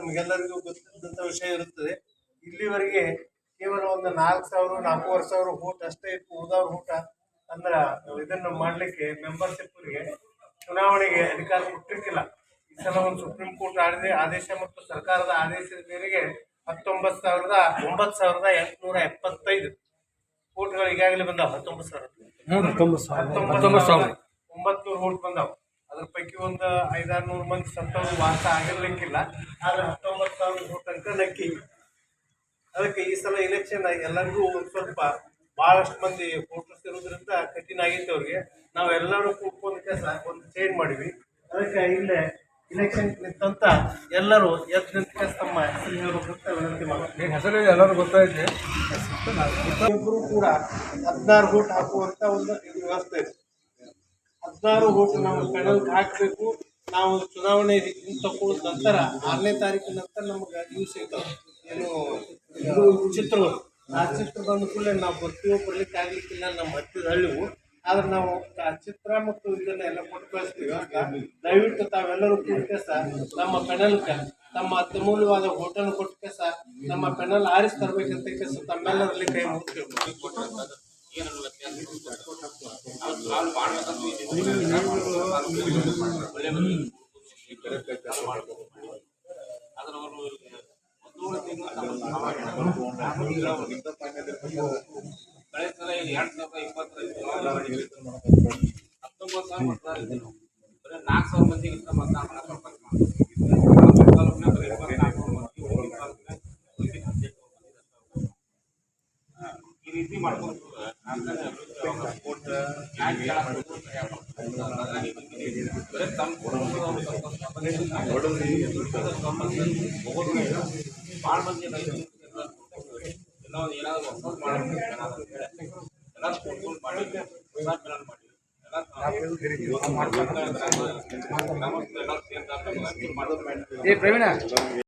ನಮಗೆಲ್ಲರಿಗೂ ಗೊತ್ತಿದ್ದಂತ ವಿಷಯ ಇರುತ್ತದೆ. ಇಲ್ಲಿವರೆಗೆ ಕೇವಲ ಒಂದು ನಾಲ್ಕು ಸಾವಿರ ನಾಲ್ಕೂವರೆ ಸಾವಿರ ಊಟ ಅಷ್ಟೇ ಇತ್ತು. ಉಳಿದವ್ರ ಊಟ ಅಂದ್ರ ಇದನ್ನು ಮಾಡ್ಲಿಕ್ಕೆ ಮೆಂಬರ್ಶಿಪ್ಗೆ ಚುನಾವಣೆಗೆ ಅಧಿಕಾರ ಕೊಟ್ಟಿರ್ತಿಲ್ಲ ಈ ಸಲ ಒಂದು ಸುಪ್ರೀಂ ಕೋರ್ಟ್ ಆಡಿದೆ ಆದೇಶ ಮತ್ತು ಸರ್ಕಾರದ ಆದೇಶದ ಮೇರೆಗೆ ಹತ್ತೊಂಬತ್ತು ಸಾವಿರದ ಒಂಬತ್ತು ಸಾವಿರದ ಎಂಟುನೂರ ಎಪ್ಪತ್ತೈದು ಕೋಟ್ಗಳು ಈಗಾಗಲೇ ಬಂದಾವ. ಹತ್ತೊಂಬತ್ತು ಸಾವಿರ. ಹತ್ತೊಂಬತ್ತು ಸಾವಿರ. ಒಂಬತ್ತು ನೂರು ಓಟ್ ಬಂದಾವ. ಒಂದು ಐದಾರು ನೂರು ಮಂದಿ ಸತ್ತವರು ವಾಸ ಆಗಿರ್ಲಿಕ್ಕಿಲ್ಲ. ಆದ್ರೆ ಹತ್ತೊಂಬತ್ತು ಸಾವಿರ ತನಕ ನಕ್ಕಿ. ಅದಕ್ಕೆ ಈ ಸಲ ಇಲೆಕ್ಷನ್ ಎಲ್ಲರಿಗೂ ಒಂದ್ ಸ್ವಲ್ಪ ಬಹಳಷ್ಟು ಮಂದಿ ವೋಟರ್ಸ್ ಇರೋದ್ರಿಂದ ಕಠಿಣ ಆಗಿತ್ತು ಅವ್ರಿಗೆ. ನಾವೆಲ್ಲರೂ ಕೂತ್ಕೊಂಡು ಕೆಲಸ ಒಂದು ಚೇಂಜ್ ಮಾಡಿವಿ ಅದಕ್ಕೆ ಇಲ್ಲೇ ಇಲೆಕ್ಷನ್ ನಿಂತಂತ ಎಲ್ಲರೂ ಎದ್ದು ನಿಂತ ಕೆಲಸ ತಮ್ಮ ವಿನಂತಿ ಹೆಸರು ಎಲ್ಲರೂ ಗೊತ್ತಾಯ್ತು. ಇಬ್ಬರು ಕೂಡ ಹದಿನಾರು ವೋಟ್ ಹಾಕುವಂತ ಒಂದು ವ್ಯವಸ್ಥೆ ಇದೆ. ಹದಿನಾರು ವೋಟ್ ನಾವು ಪೆನಲ್ ಹಾಕಬೇಕು. ನಾವು ಚುನಾವಣೆ ತಗೊಳ್ದ ನಂತರ ಆರನೇ ತಾರೀಕಿನ ನಂತರ ನಮ್ಗೆ ಇವು ಸಿಗ್ತಾವೆ ಏನು ಚಿತ್ರಗಳು. ಆ ಚಿತ್ರ ಬಂದ ಕೂಡಲೇ ನಾವು ಬರ್ತೀವಿ, ಬರ್ಲಿಕ್ಕೆ ಆಗ್ಲಿಕ್ಕಿಲ್ಲ ನಮ್ಮ ಹತ್ತಿರ ಹಳ್ಳಿವು ಆದ್ರೆ ನಾವು ಆ ಚಿತ್ರ ಮತ್ತು ಇದನ್ನ ಎಲ್ಲ ಕೊಟ್ಟು ಕಳಿಸ್ತೀವಿ. ದಯವಿಟ್ಟು ತಾವೆಲ್ಲರೂ ಕೂಡಿಕೆಸ ನಮ್ಮ ಪೆನಲ್ಗೆ ತಮ್ಮ ಅತ್ಯಮೂಲ್ಯವಾದ ಹೋಟೆಲ್ ಕೊಟ್ಟು ಕೆಸ ನಮ್ಮ ಪೆನಲ್ ಆರಿಸಿ ಕೆಸ ತಮ್ಮೆಲ್ಲರಲ್ಲಿ ಕೈ ಮುಗಿಸ್ಬೇಕು ಕಳೆದ ಸಲ ಇದು ಎರಡ್ ಸಾವಿರದ ಸಾವಿರ ಮತದಾರ ಇದ್ರು ಬರೀ ಸಾವಿರ ಮಂದಿಗೆ ಇಷ್ಟ ಮತದಾನ ಮಾಡಕ್ಕೆ ಅವಕಾಶ. ಹಾ, ಈ ರೀತಿ ಮಾಡ್ಕೊಂಡು ಭಾಳ ಮಂದಿ ಏನಾದ್ರು ಅಂತ ಹೇಳಿ ಎಲ್ಲ ಮಾಡಿ ಮಾಡಿ ಪ್ರವೀಣ.